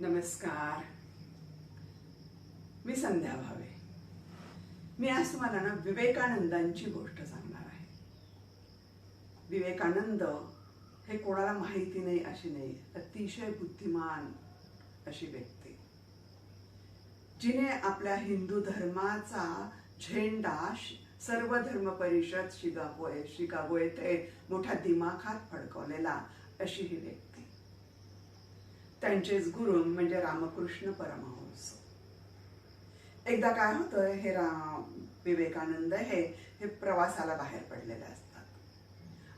नमस्कार. मी संध्या भावे. मी आज तुम्हाला ना विवेकानंदांची गोष्ट सांगणार आहे. विवेकानंद हे कोणाला माहिती नाही अशी नाही अतिशय बुद्धिमान अशी व्यक्ती. जिने आपल्या हिंदू धर्माचा झेंडा सर्व धर्म परिषद शिकागो शिकागो येथे मोठ्या दिमाखात फडकवलेला अशी ही व्यक्ती. त्यांचेच गुरु म्हणजे रामकृष्ण परमहंस. एकदा काय होतं हे राम विवेकानंद हे हे प्रवासाला बाहेर पडलेले असतात.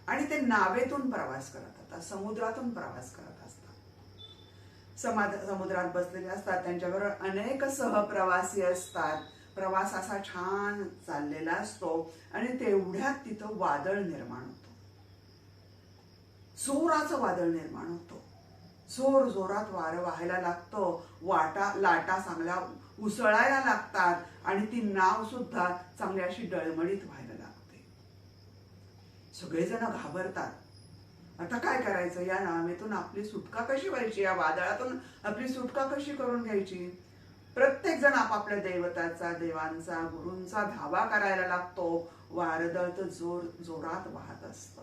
आणि ते नावेतून प्रवास करत असतात समुद्रातून प्रवास करत असतात. समाज समुद्रात बसलेले असतात त्यांच्याबरोबर अनेक सहप्रवासी असतात. प्रवास असा छान चाललेला असतो आणि तेवढ्यात तिथं वादळ निर्माण होतो. जोराचं वादळ निर्माण होतं. जोर जोरात वारं व्हायला लागतं. वाटा लाटा चांगल्या उसळायला लागतात आणि ती नाव सुद्धा चांगली अशी डळमळीत व्हायला लागते. सगळेजण घाबरतात. आता काय करायचं? या नावेतून आपली सुटका कशी व्हायची? या वादळातून आपली सुटका कशी करून घ्यायची? प्रत्येक जण आपापल्या दैवताचा देवांचा गुरूंचा धावा करायला लागतो. वारदळ तर जोर जोरात वाहत असतं.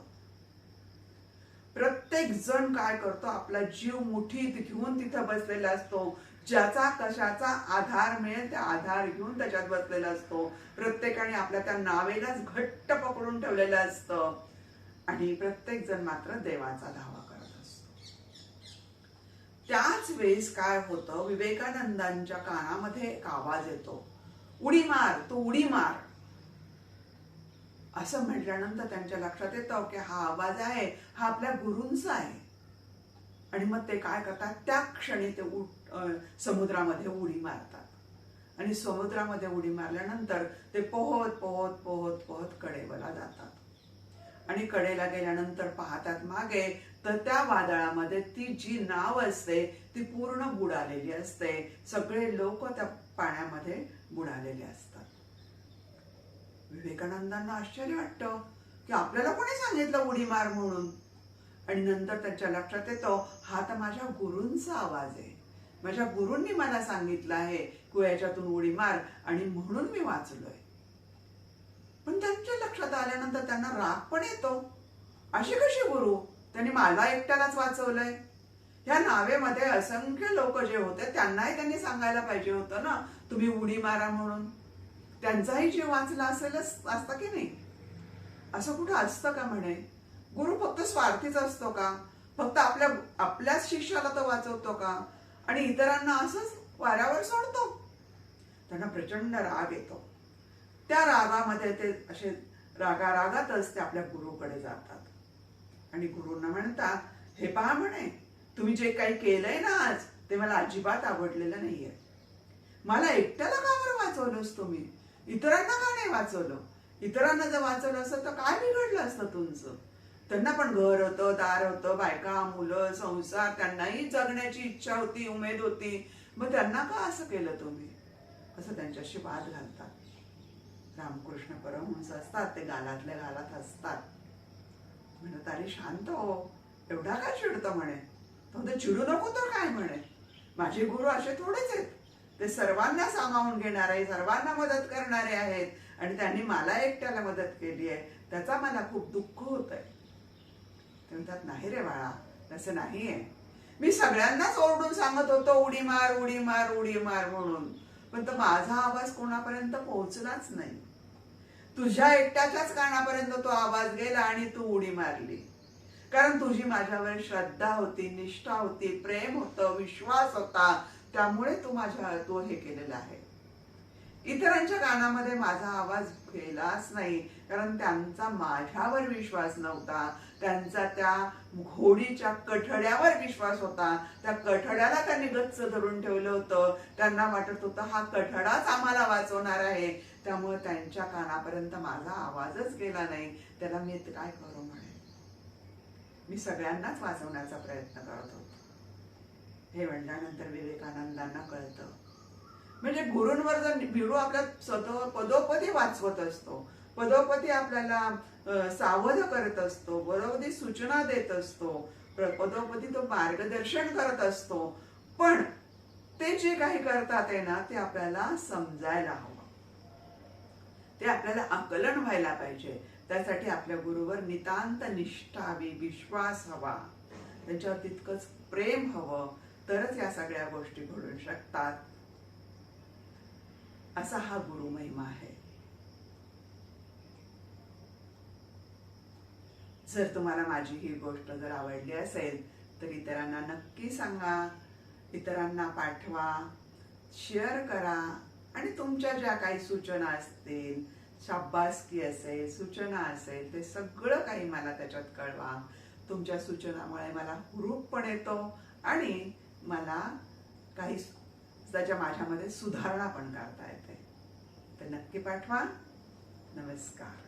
प्रत्येक जण काय करतो? आपला जीव मुठीत घेऊन तिथं बसलेला असतो. ज्याचा कशाचा आधार मिळेल त्या आधार घेऊन त्याच्यात बसलेला असतो. प्रत्येकाने आपल्या त्या नावेलाच घट्ट पकडून ठेवलेलं असतं. आणि प्रत्येक जण मात्र देवाचा धावा करत असतो. त्याच वेळेस काय होतं? विवेकानंदांच्या कानामध्ये एक आवाज येतो. उडी मार तू उडी मार. असं म्हटल्यानंतर त्यांच्या लक्षात येतं की हा आवाज आहे हा आपल्या गुरूंचा आहे. आणि मग ते काय करतात? त्या क्षणी ते उड समुद्रामध्ये उडी मारतात. आणि समुद्रामध्ये उडी मारल्यानंतर ते पोहत पोहत पोहत पोहत कडेवला जातात. आणि कडेला गेल्यानंतर पाहतात मागे तर त्या वादळामध्ये ती जी नाव असते ती पूर्ण बुडालेली असते. सगळे लोक त्या पाण्यामध्ये बुडालेले असतात. विवेकानंदांना आश्चर्य वाटतं की आपल्याला कोणी सांगितलं उडी मार म्हणून? आणि नंतर त्याच्या लक्षात येतो हा तर माझ्या गुरूंचा आवाज आहे. माझ्या गुरूंनी मला सांगितलं आहे तू हो, याच्यातून उडी मार आणि म्हणून मी वाचलोय. पण त्यांच्या लक्षात आल्यानंतर त्यांना राग पण येतो. अशी कशी गुरु? त्यांनी मला एकट्यालाच वाचवलंय. ह्या नावेमध्ये असंख्य लोक जे होते त्यांनाही त्यांनी सांगायला पाहिजे होतं ना तुम्ही उडी मारा म्हणून. त्यांचाही जीव वाचला असेलच वाचता की नाही? असं कुठं असतं का म्हणे? गुरु फक्त स्वार्थीच असतो का? फक्त आपल्या आपल्याच शिष्याला तो वाचवतो का? आणि इतरांना असंच वाऱ्यावर सोडतो? त्यांना प्रचंड राग येतो. त्या रागामध्ये ते असे रागा रागातच ते आपल्या गुरुकडे जातात. आणि गुरुंना म्हणतात हे पहा म्हणे तुम्ही जे काही केलंय ना आज ते मला अजिबात आवडलेलं नाहीये. मला एकट्याला कावर वाचवलंस तुम्ही? इतरांना का नाही वाचवलं? इतरांना जर वाचवलं असतं तर काय बिघडलं असतं तुमचं? त्यांना पण घर होतं दार होतं बायका मुलं संसार त्यांनाही जगण्याची इच्छा होती उमेद होती. मग त्यांना का असं केलं तुम्ही? असं त्यांच्याशी वाद घालतात. रामकृष्ण परमहंस असतात ते गालातल्या गालात असतात म्हणत अरे शांत हो. एवढा काय चिडतं म्हणे? तो चिडू नको तर काय म्हणे? माझे गुरु असे थोडेच आहेत. ते सर्वांना सामावून घेणारे सर्वांना मदत करणारे आहेत. आणि त्यांनी मला एकट्याला मदत केली आहे. त्याचा मला खूप दुःख होत आहे ते म्हणतात नाही रे बाळा तसं नाहीये. मी सगळ्यांनाच ओरडून सांगत होतो उडी मार उडी मार उडी मार म्हणून. पण तो माझा आवाज कोणापर्यंत पोहोचलाच नाही. तुझ्या एकट्याच्याच कानापर्यंत तो आवाज गेला आणि तू उडी मारली. कारण तुझी माझ्यावर श्रद्धा होती निष्ठा होती प्रेम होतं विश्वास होता. त्यामुळे तू माझ्या तो हे केलेला आहे. इतरांच्या कानामध्ये माझा आवाज गेलाच नाही कारण त्यांचा माझ्यावर विश्वास नव्हता. त्यांचा त्या घोडीच्या कठड्यावर विश्वास होता. त्या कठड्याला त्यांनी गच्च धरून ठेवलं होतं. त्यांना वाटत होतं हा कठडाच आम्हाला वाचवणार आहे. त्यामुळे त्यांच्या कानापर्यंत माझा आवाजच गेला नाही. त्याला मी काय करू म्हणे? मी सगळ्यांनाच वाचवण्याचा प्रयत्न करत होतो. हे म्हणल्यानंतर विवेकानंदांना कळतं. म्हणजे गुरूंवर जर भिडू आपल्या स्वतः पदोपदी वाचवत असतो पदोपदी आपल्याला सावध करत असतो बरोबरी सूचना देत असतो पदोपदी तो मार्गदर्शन करत असतो पण ते जे काही करतात आहे ना ते आपल्याला समजायला हवं. ते आपल्याला आकलन व्हायला पाहिजे. त्यासाठी आपल्या गुरुवर नितांत निष्ठा हवी विश्वास हवा. त्यांच्यावर तितकंच प्रेम हवं. तरच या सगळ्या गोष्टी घडू शकतात. असा हा गुरु महिमा आहे. जर तुम्हाला माझी ही गोष्ट जर आवडली असेल तर इतरांना नक्की सांगा. इतरांना पाठवा शेअर करा. आणि तुमच्या ज्या काही सूचना असतील शाब्बासकी असेल सूचना असेल ते सगळं काही मला त्याच्यात कळवा. तुमच्या सूचनामुळे मला हुरूप पण येतो आणि मला काही त्याच्या माझ्यामध्ये सुधारणा पण करता येते. तर नक्की पाठवा. नमस्कार.